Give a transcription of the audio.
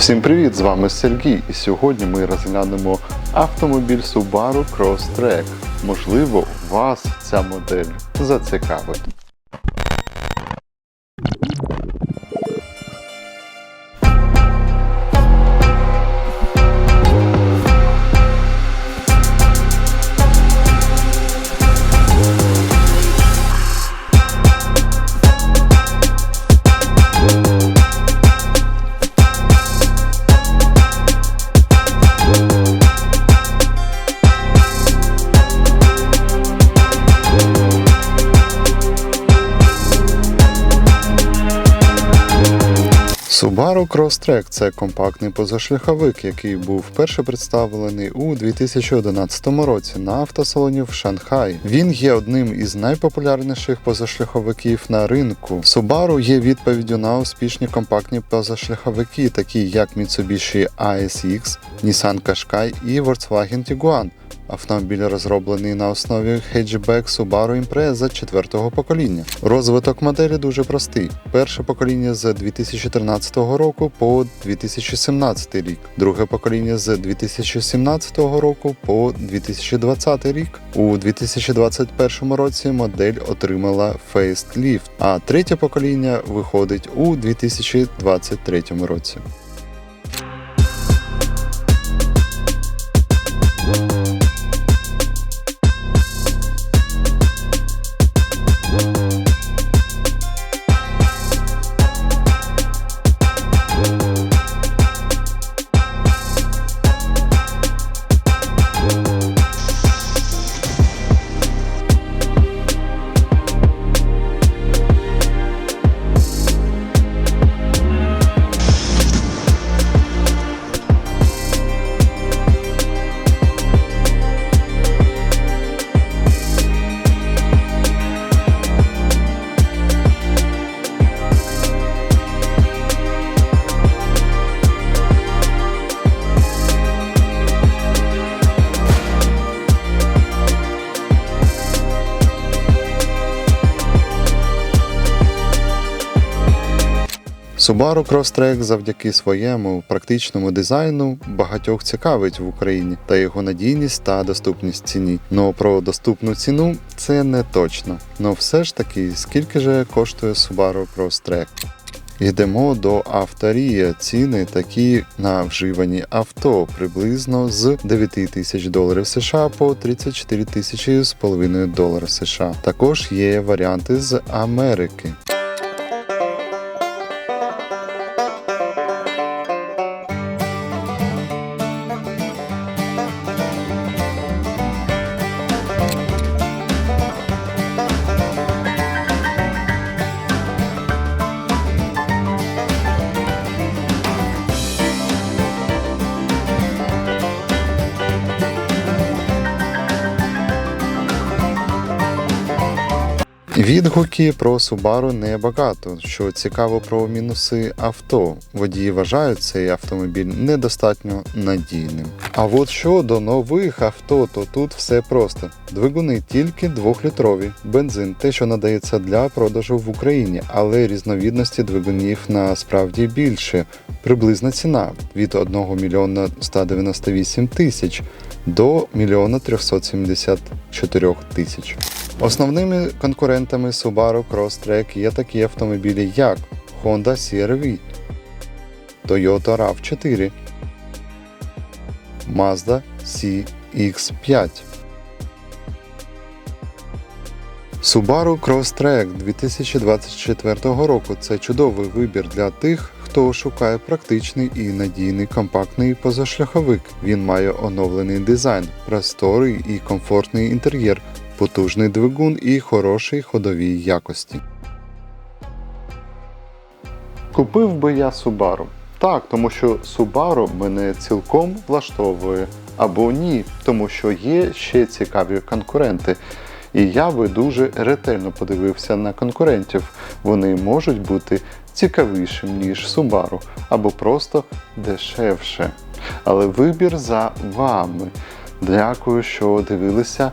Всім привіт! З вами Сергій, і сьогодні ми розглянемо автомобіль Subaru Crosstrek. Можливо, вас ця модель зацікавить. Subaru Crosstrek – це компактний позашляховик, який був вперше представлений у 2011 році на автосалоні в Шанхаї. Він є одним із найпопулярніших позашляховиків на ринку. Subaru є відповіддю на успішні компактні позашляховики, такі як Mitsubishi ASX, Nissan Qashqai і Volkswagen Tiguan. Автомобіль розроблений на основі хеджбек Subaru Impreza четвертого покоління. Розвиток моделі дуже простий. Перше покоління з 2013 року по 2017 рік, друге покоління з 2017 року по 2020 рік. У 2021 році модель отримала фейсліфт, а третє покоління виходить у 2023 році. Subaru Crosstrek завдяки своєму практичному дизайну багатьох цікавить в Україні та його надійність та доступність ціні. Но про доступну ціну це не точно. Но все ж таки, скільки же коштує Subaru Crosstrek? Йдемо до авторія. Ціни такі на вживані авто приблизно з 9 тисяч доларів США по 34 тисячі з половиною доларів США. Також є варіанти з Америки. Відгуки про Subaru небагато. Що цікаво про мінуси авто. Водії вважають цей автомобіль недостатньо надійним. А от щодо нових авто, то тут все просто. Двигуни тільки двохлітрові, бензин те, що надається для продажу в Україні, але різновідності двигунів насправді більше. Приблизна ціна від 1 мільйона 198 тисяч до 1 374 тисяч. Основними конкурентами Subaru Crosstrek є такі автомобілі, як Honda CR-V, Toyota RAV4, Mazda CX5. Subaru Crosstrek 2024 року це чудовий вибір для тих, хто шукає практичний і надійний компактний позашляховик. Він має оновлений дизайн, просторий і комфортний інтер'єр, потужний двигун і хорошій ходовій якості. Купив би я Subaru. Так, тому що Subaru мене цілком влаштовує. Або ні, тому що є ще цікаві конкуренти. І я би дуже ретельно подивився на конкурентів. Вони можуть бути цікавішим, ніж Subaru, або просто дешевше. Але вибір за вами. Дякую, що дивилися.